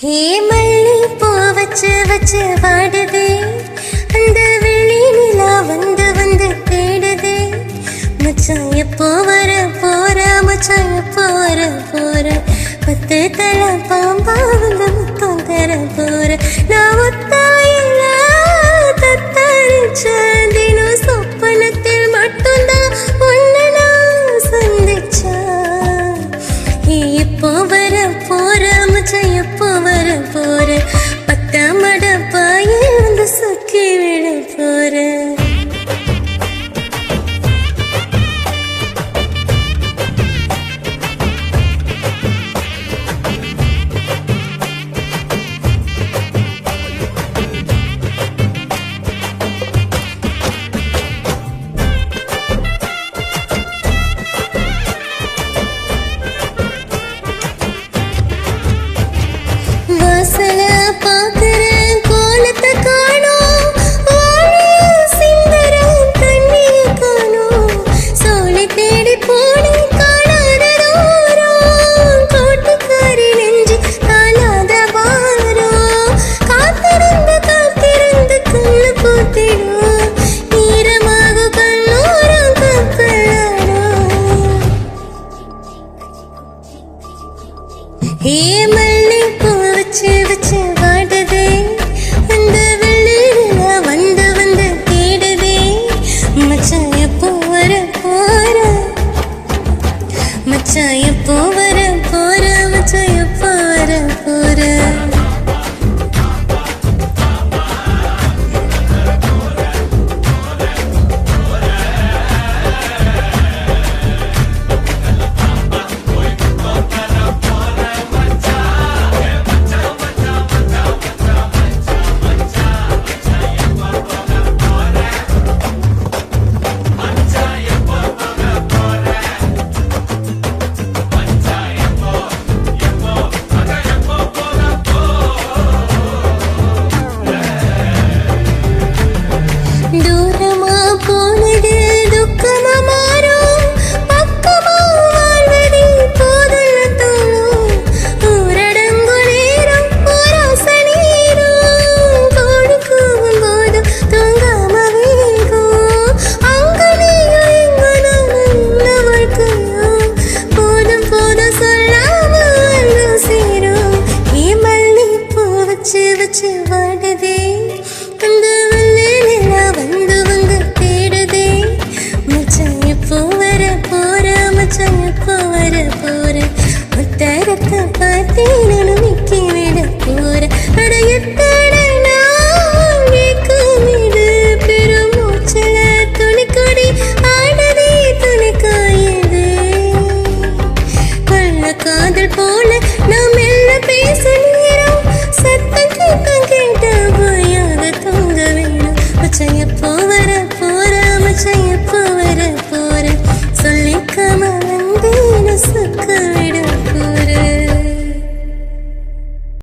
ஹே மல்லி பூ வச்சு வச்சு வாடுதே. அந்த வெள்ளி நிலா வந்து வந்து தேடுதே. மச்சான் எப்போ வர போற மச்சான் எப்போ வர போற? பத்து தலை பாம்பா வந்து தர போற. வச்சு வச்சு